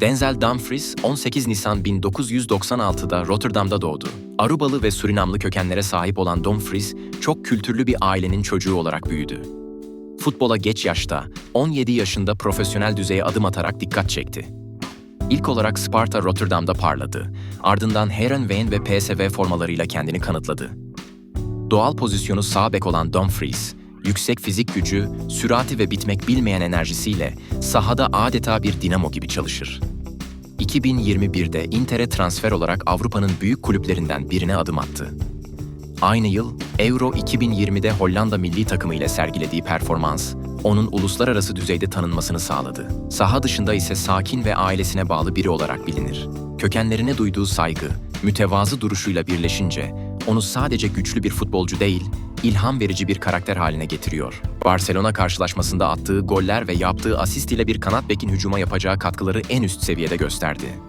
Denzel Dumfries 18 Nisan 1996'da Rotterdam'da doğdu. Arubalı ve Surinamlı kökenlere sahip olan Dumfries, çok kültürlü bir ailenin çocuğu olarak büyüdü. Futbola geç yaşta, 17 yaşında profesyonel düzeye adım atarak dikkat çekti. İlk olarak Sparta Rotterdam'da parladı. Ardından Herenveen ve PSV formalarıyla kendini kanıtladı. Doğal pozisyonu sağ bek olan Dumfries, yüksek fizik gücü, sürati ve bitmek bilmeyen enerjisiyle sahada adeta bir dinamo gibi çalışır. 2021'de Inter'e transfer olarak Avrupa'nın büyük kulüplerinden birine adım attı. Aynı yıl Euro 2020'de Hollanda milli takımı ile sergilediği performans, onun uluslararası düzeyde tanınmasını sağladı. Saha dışında ise sakin ve ailesine bağlı biri olarak bilinir. Kökenlerine duyduğu saygı, mütevazı duruşuyla birleşince onu sadece güçlü bir futbolcu değil, ilham verici bir karakter haline getiriyor. Barcelona karşılaşmasında attığı goller ve yaptığı asist ile bir kanat bekin hücuma yapacağı katkıları en üst seviyede gösterdi.